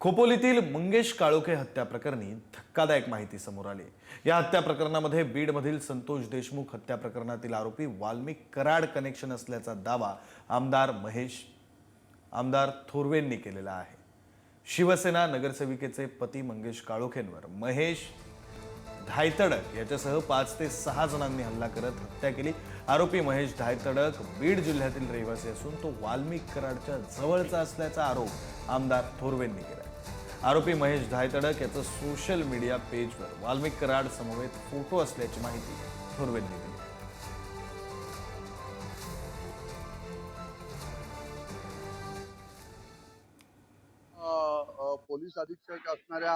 खोपोलीतील मंगेश काळोखे हत्या प्रकरणी धक्कादायक माहिती समोर आली. या हत्या प्रकरणामध्ये बीडमधील संतोष देशमुख हत्या प्रकरणातील आरोपी वाल्मिक कराड कनेक्शन असल्याचा दावा आमदार महेश आमदार थोरवेंनी केलेला आहे. शिवसेना नगरसेविकेचे पती मंगेश काळोखेंवर महेश धायतडक याच्यासह पाच ते सहा जणांनी हल्ला करत हत्या केली. आरोपी महेश धायतडक बीड जिल्ह्यातील रहिवासी असून तो वाल्मिक कराडच्या जवळचा असल्याचा आरोप आमदार थोरवेंनी केला आरोपी महेश धायतडक याचं सोशल मीडिया पेजवर वाल्मिक कराड समवेत फोटो असल्याची माहिती थोरवेंनी दिली. पोलीस अधीक्षक असणाऱ्या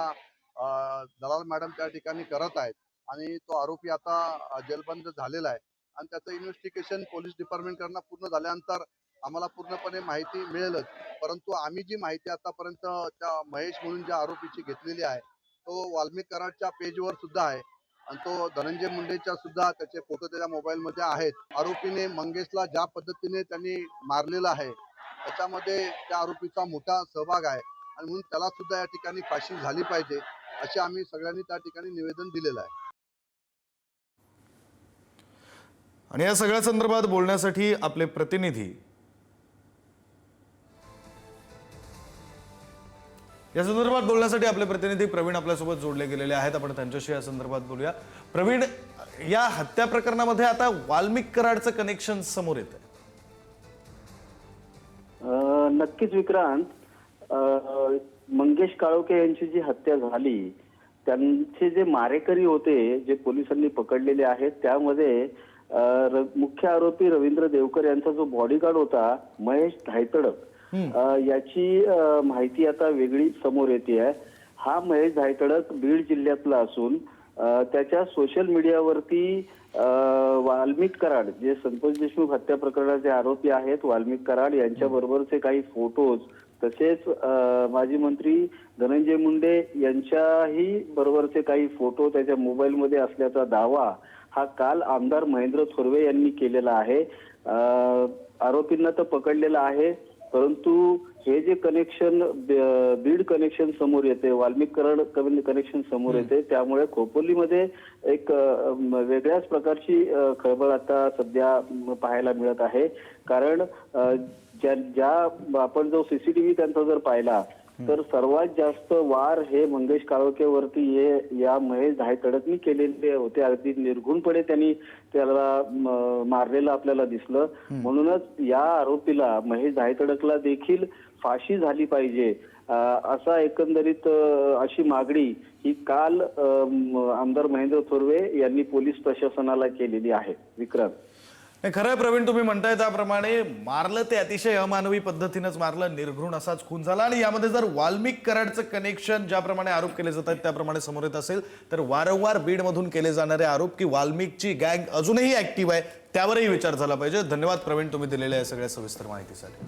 दलाल मॅडम त्या ठिकाणी करत आहेत आणि तो आरोपी आता जेलबंद झालेला आहे. आणि त्याचं इन्व्हेस्टिगेशन पोलीस डिपार्टमेंटकडनं पूर्ण झाल्यानंतर आम्हाला पूर्णपणे माहिती मिळेलच. परंतु आम्ही जी माहिती आतापर्यंत त्या महेश म्हणून ज्या आरोपीची घेतलेली आहे तो वाल्मिक कराडच्या पेजवर सुद्धा आहे. आणि तो धनंजय मुंडेच्या सुद्धा त्याचे फोटो त्याच्या मोबाईलमध्ये आहेत. आरोपीने मंगेशला ज्या पद्धतीने त्यांनी मारलेला आहे त्याच्यामध्ये त्या आरोपीचा मोठा सहभाग आहे. आणि म्हणून त्याला सुद्धा या ठिकाणी फाशी झाली पाहिजे असे आम्ही सगळ्यांनी त्या ठिकाणी निवेदन दिलेलं आहे. आणि या सगळ्या संदर्भात बोलण्यासाठी आपले प्रतिनिधी या संदर्भात बोलण्यासाठी आपले प्रतिनिधी प्रवीण आपल्यासोबत जोडले गेलेले आहेत. आपण त्यांच्याशी या संदर्भात बोलूया. प्रवीण या हत्या प्रकरणामध्ये आता वाल्मिक कराडचं कनेक्शन समोर येत नक्कीच विक्रांत. मंगेश काळोखे यांची जी हत्या झाली त्यांचे जे मारेकरी होते जे पोलिसांनी पकडलेले आहेत त्यामध्ये मुख्य आरोपी रवींद्र देवकर यांचा जो बॉडीगार्ड होता महेश धायतडक. याची माहिती आता वेगळी समोर येते आहे. हा महेश धायतडक बीड जिल्ह्यातला असून त्याच्या सोशल मीडियावरती वाल्मिक कराड जे संतोष देशमुख हत्या प्रकरणाचे आरोपी आहेत वाल्मिक कराड यांच्या बरोबरचे काही फोटोज तसेच माजी मंत्री धनंजय मुंडे यांच्याही बरोबरचे काही फोटो त्याच्या मोबाईलमध्ये असल्याचा दावा हा काल आमदार महेंद्र थोरवे यांनी केलेला आहे. आरोपींना तर पकडलेला आहे. परंतु हे जे कनेक्शन बीड कनेक्शन समोर येते वाल्मिक कराड कनेक्शन समोर येते त्यामुळे खोपोलीमध्ये एक वेगळ्याच प्रकारची खळबळ आता सध्या पाहायला मिळत आहे. कारण ज्या ज्या आपण जो सीसीटीव्ही त्यांचा जर पाहिला तर सर्वात जास्त वार हे मंगेश काळोखेवरती हे या महेश धायतडकनी केलेले होते. अगदी निर्घुणपणे त्यांनी त्याला मारलेलं आपल्याला दिसलं. म्हणूनच या आरोपीला महेश धायतडकला देखील फाशी झाली पाहिजे. असा एकंदरीत अशी मागणी ही काल आमदार महेंद्र थोरवे यांनी पोलीस प्रशासनाला केलेली आहे. विक्रांत नाही खरं प्रवीण तुम्ही म्हणताय त्याप्रमाणे मारलं ते अतिशय अमानवी पद्धतीनंच मारलं निर्घृण असाच खून झाला. आणि यामध्ये जर वाल्मिक कराडचं कनेक्शन ज्याप्रमाणे आरोप केले जात आहेत त्याप्रमाणे समोर येत असेल तर वारंवार बीडमधून केले जाणारे आरोप की वाल्मिकची गँग अजूनही ऍक्टिव्ह आहे त्यावरही विचार झाला पाहिजे. धन्यवाद प्रवीण तुम्ही दिलेल्या या सगळ्या सविस्तर माहितीसाठी.